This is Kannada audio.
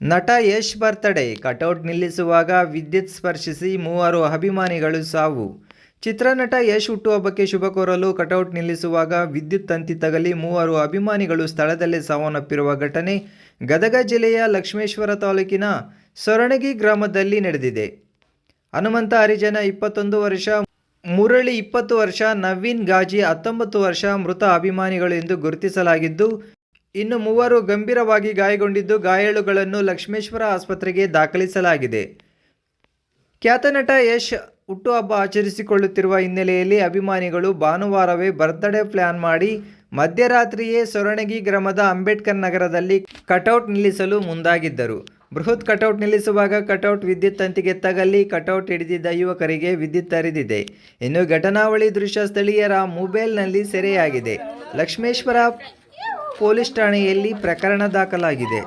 ನಟ ಯಶ್ ಬರ್ತಡೇ, ಕಟೌಟ್ ನಿಲ್ಲಿಸುವಾಗ ವಿದ್ಯುತ್ ಸ್ಪರ್ಶಿಸಿ ಮೂವರು ಅಭಿಮಾನಿಗಳು ಸಾವು. ಚಿತ್ರನಟ ಯಶ್ ಹುಟ್ಟುಹಬ್ಬಕ್ಕೆ ಶುಭ ಕೋರಲು ಕಟೌಟ್ ನಿಲ್ಲಿಸುವಾಗ ವಿದ್ಯುತ್ ತಂತಿ ತಗಲಿ ಮೂವರು ಅಭಿಮಾನಿಗಳು ಸ್ಥಳದಲ್ಲೇ ಸಾವನ್ನಪ್ಪಿರುವ ಘಟನೆ ಗದಗ ಜಿಲ್ಲೆಯ ಲಕ್ಷ್ಮೇಶ್ವರ ತಾಲೂಕಿನ ಸೊರಣಗಿ ಗ್ರಾಮದಲ್ಲಿ ನಡೆದಿದೆ. ಹನುಮಂತ ಹರಿಜನ ಇಪ್ಪತ್ತೊಂದು ವರ್ಷ, ಮುರಳಿ ಇಪ್ಪತ್ತು ವರ್ಷ, ನವೀನ್ ಗಾಜಿ ಹತ್ತೊಂಬತ್ತು ವರ್ಷ ಮೃತ ಅಭಿಮಾನಿಗಳು ಎಂದು ಗುರುತಿಸಲಾಗಿದ್ದು ಇನ್ನು ಮೂವರು ಗಂಭೀರವಾಗಿ ಗಾಯಗೊಂಡಿದ್ದು ಗಾಯಾಳುಗಳನ್ನು ಲಕ್ಷ್ಮೇಶ್ವರ ಆಸ್ಪತ್ರೆಗೆ ದಾಖಲಿಸಲಾಗಿದೆ. ಖ್ಯಾತ ನಟ ಯಶ್ ಹುಟ್ಟುಹಬ್ಬ ಆಚರಿಸಿಕೊಳ್ಳುತ್ತಿರುವ ಹಿನ್ನೆಲೆಯಲ್ಲಿ ಅಭಿಮಾನಿಗಳು ಭಾನುವಾರವೇ ಬರ್ತ್ಡೇ ಪ್ಲಾನ್ ಮಾಡಿ ಮಧ್ಯರಾತ್ರಿಯೇ ಸೊರಣಗಿ ಗ್ರಾಮದ ಅಂಬೇಡ್ಕರ್ ನಗರದಲ್ಲಿ ಕಟೌಟ್ ನಿಲ್ಲಿಸಲು ಮುಂದಾಗಿದ್ದರು. ಬೃಹತ್ ಕಟೌಟ್ ನಿಲ್ಲಿಸುವಾಗ ಕಟೌಟ್ ವಿದ್ಯುತ್ ತಂತಿಗೆ ತಗಲಿ ಕಟೌಟ್ ಹಿಡಿದಿದ್ದ ಯುವಕರಿಗೆ ವಿದ್ಯುತ್ ತರಿದಿದೆ ಇನ್ನು ಘಟನಾವಳಿ ದೃಶ್ಯ ಸ್ಥಳೀಯರ ಮೊಬೈಲ್ನಲ್ಲಿ ಸೆರೆಯಾಗಿದೆ. ಲಕ್ಷ್ಮೇಶ್ವರ ಪೊಲೀಸ್ ಠಾಣೆಯಲ್ಲಿ ಪ್ರಕರಣ ದಾಖಲಾಗಿದೆ.